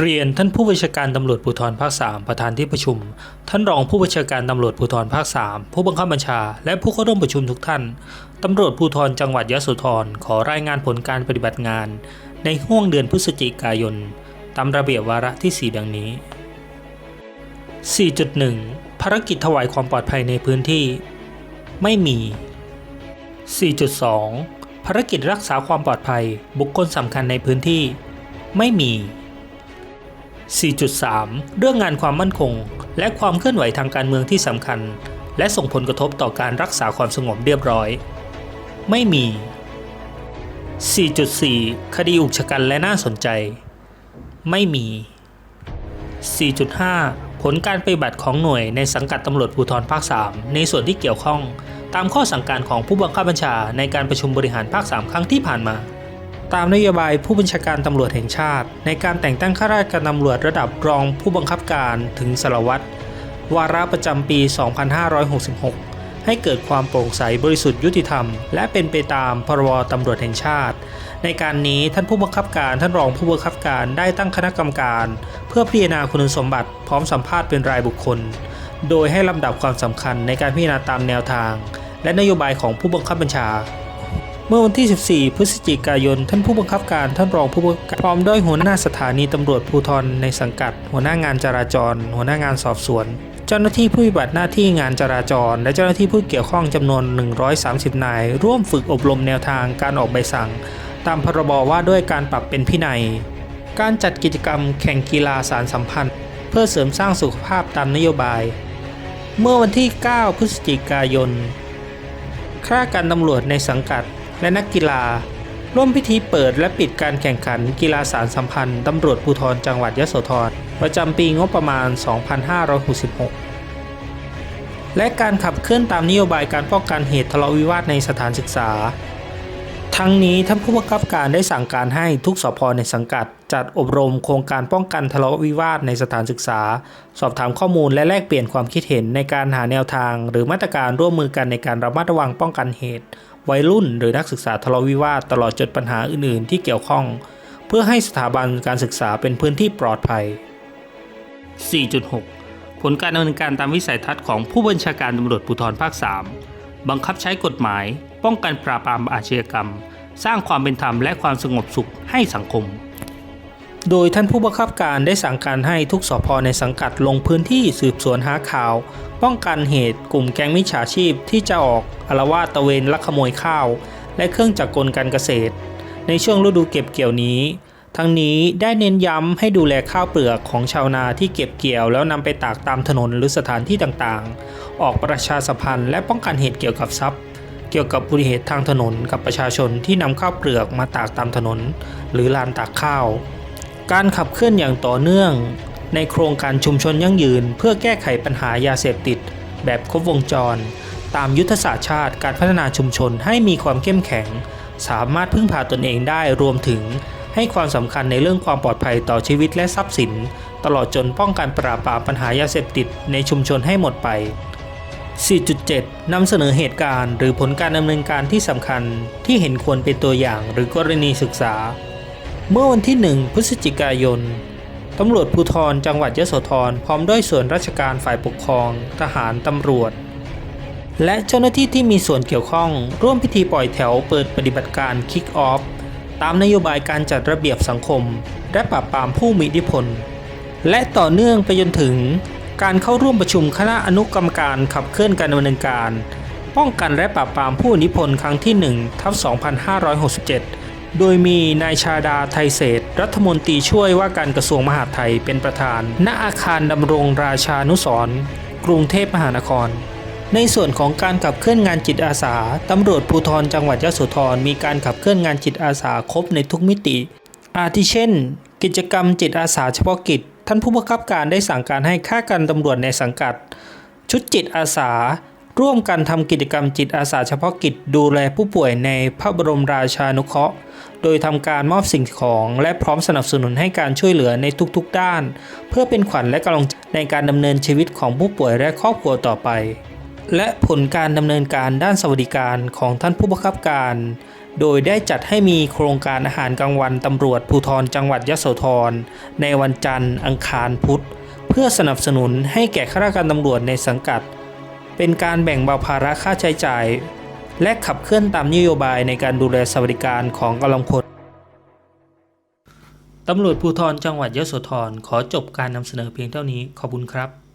เรียนท่านผู้บัญชาการตำรวจภูธรภาค 3 ประธานที่ประชุม ท่านรองผู้บัญชาการตำรวจภูธรภาค 3 ผู้บังคับบัญชา และผู้เข้าร่วมประชุมทุกท่าน ตำรวจภูธรจังหวัดยะโสธรขอรายงานผลการปฏิบัติงาน ในห่วงเดือนพฤศจิกายน ตามระเบียบวาระที่ 4 ดังนี้ 4.1 ภารกิจถวายความปลอดภัยในพื้นที่ ไม่มี 4.2 ภารกิจรักษาความปลอดภัย บุคคลสำคัญในพื้นที่ ไม่มี 4.3 เรื่องงานความมั่นคง และความเคลื่อนไหวทางการเมืองที่สำคัญ และส่งผลกระทบต่อการรักษาความสงบเรียบร้อย ไม่มี 4.4 คดีอุกชะกันและน่าสนใจ ไม่มี 4.5 ผลการปฏิบัติของหน่วยในสังกัดตำรวจภูธรภาค 3 ในส่วนที่เกี่ยวข้อง ตามข้อสั่งการของผู้บังคับบัญชาในการประชุมบริหารภาค 3 ครั้งที่ผ่านมา ตามนโยบายผู้บัญชาการตำรวจแห่งชาติ ในการแต่งตั้งข้าราชการตำรวจระดับรองผู้บังคับการถึงสารวัตรวาระประจำปี 2566 ให้เกิดความโปร่งใสบริสุทธิ์ยุติธรรม และเป็นไปตามพรบตำรวจแห่งชาติ ในการนี้ท่านผู้บังคับการท่านรองผู้บังคับการได้ตั้งคณะกรรมการ เพื่อพิจารณาคุณสมบัติพร้อมสัมภาษณ์เป็นรายบุคคล โดยให้ลำดับความสำคัญในการพิจารณาตามแนวทาง และนโยบายของผู้บังคับบัญชา เมื่อวันที่ 14 พฤศจิกายน ท่านผู้บังคับการท่านรองผู้บังคับพร้อมด้วยหัวหน้าสถานีตำรวจภูธรในสังกัด หัวหน้างานจราจร หัวหน้างานสอบสวน เจ้าหน้าที่ผู้ปฏิบัติหน้าที่งานจราจร และเจ้าหน้าที่ผู้เกี่ยวข้องจำนวน 130 นาย ร่วมฝึกอบรมแนวทางการออกใบสั่ง ตามพรบว่าด้วยการปรับเป็นพินัย การจัดกิจกรรมแข่งกีฬาสารสัมพันธ์ เพื่อเสริมสร้างสุขภาพตามนโยบาย เมื่อวันที่ 9 พฤศจิกายนข้าราชการตำรวจในสังกัด และนักกีฬา ร่วมพิธีเปิดและปิดการแข่งขันกีฬาสารสัมพันธ์ตำรวจภูธรจังหวัดยโสธรประจำปีงบประมาณ 2566 และการขับเคลื่อนตามนโยบายการป้องกันเหตุทะเลาะวิวาทในสถานศึกษา ทั้งนี้ท่านผู้บังคับการได้สั่งการให้ทุกสพในสังกัด จัดอบรมโครงการป้องกันทะเลาะวิวาทในสถานศึกษา สอบถามข้อมูลและแลกเปลี่ยนความคิดเห็นในการหาแนวทาง หรือมาตรการร่วมมือกันในการระมัดระวังป้องกันเหตุ วัยรุ่นหรือนักศึกษาทะเลาะวิวาทตลอดจนปัญหาอื่นๆ ที่เกี่ยวข้อง เพื่อให้สถาบันการศึกษาเป็นพื้นที่ปลอดภัย 4.6 ผลการดำเนินการตามวิสัยทัศน์ของผู้บัญชาการตำรวจภูธรภาค 3 บังคับใช้กฎหมาย ป้องกันปราบปรามอาชญากรรม สร้างความเป็นธรรมและความสงบสุขให้สังคม โดยท่านผู้บังคับการได้สั่งการให้ทุกสพในสังกัดลงพื้นที่สืบสวนหาข่าว ป้องกันเหตุกลุ่มแก๊งมิจฉาชีพที่จะออกอารวาสตะเวนลักขโมยข้าว และเครื่องจักรกลการเกษตร ในช่วงฤดูเก็บเกี่ยวนี้ ทั้งนี้ได้เน้นย้ำให้ดูแลข้าวเปลือกของชาวนาที่เก็บเกี่ยวแล้วนำไปตากตามถนนหรือสถานที่ต่างๆ ออกประชาสัมพันธ์และป้องกันเหตุเกี่ยวกับทรัพย์เกี่ยวกับอุบัติเหตุทางถนนกับประชาชนที่นำข้าวเปลือกมาตากตามถนน หรือลานตากข้าว การขับเคลื่อนอย่างต่อเนื่อง ในโครงการชุมชนยั่งยืน เพื่อแก้ไขปัญหายาเสพติด แบบครบวงจร ตามยุทธศาสตร์ชาติการพัฒนาชุมชนให้มีความเข้มแข็ง สามารถพึ่งพาตนเองได้รวมถึงให้ความสำคัญในเรื่องความปลอดภัยต่อชีวิตและทรัพย์สิน ตลอดจนป้องกันปราบปรามปัญหายาเสพติดในชุมชนให้หมดไป 4.7 นำเสนอเหตุการณ์ หรือผลการดำเนินการที่สำคัญที่เห็นควรเป็นตัวอย่างหรือกรณีศึกษา เมื่อวันที่ 1 พฤศจิกายน ตำรวจภูธรจังหวัดยโสธรพร้อมด้วยส่วนราชการฝ่ายปกครอง ทหารตำรวจ และเจ้าหน้าที่ที่มีส่วนเกี่ยวข้อง ร่วมพิธีปล่อยแถวเปิดปฏิบัติการ Kick Off ตามนโยบายการจัดระเบียบสังคม และปราบปรามผู้มีอิทธิพล และต่อเนื่องไปจนถึงการเข้าร่วมประชุมคณะอนุกรรมการขับเคลื่อนการดำเนินการ ป้องกันและปราบปรามผู้มีอิทธิพลครั้งที่1ทับ2567 โดยมีนายชาดาไทยเศษรัฐมนตรีช่วยว่าการกระทรวงมหาดไทยเป็นประธาน ณอาคารดำรงราชานุสรณ์กรุงเทพมหานคร ในส่วนของการขับเคลื่อนงานจิตอาสาตำรวจภูธรจังหวัดยะโสธรมีการขับเคลื่อนงานจิตอาสาครบในทุกมิติ อาทิเช่น กิจกรรมจิตอาสาเฉพาะกิจ ท่านผู้บังคับการได้สั่งการให้ข้าการตำรวจในสังกัด ชุดจิตอาสา ร่วมกันทำกิจกรรมจิตอาสาเฉพาะกิจดูแลผู้ป่วยในพระบรมราชานุเคราะห์ โดยทำการมอบสิ่งของและพร้อมสนับสนุนให้การช่วยเหลือในทุกๆด้าน เพื่อเป็นขวัญและกำลังใจในการดำเนินชีวิตของผู้ป่วยและครอบครัวต่อไป และผลการดำเนินการด้านสวัสดิการของท่านผู้บังคับการ โดยได้จัดให้มีโครงการอาหารกลางวันตำรวจภูธรจังหวัดยโสธรในวันจันทร์ อังคารพุธ เพื่อสนับสนุนให้แก่ข้าราชการตำรวจในสังกัด เป็นการแบ่งเบาภาระค่าใช้จ่าย และขับเคลื่อนตามนโยบายในการดูแลสวัสดิการของกำลังพลตำรวจภูธรจังหวัดยโสธรขอจบการนำเสนอเพียงเท่านี้ขอบคุณครับ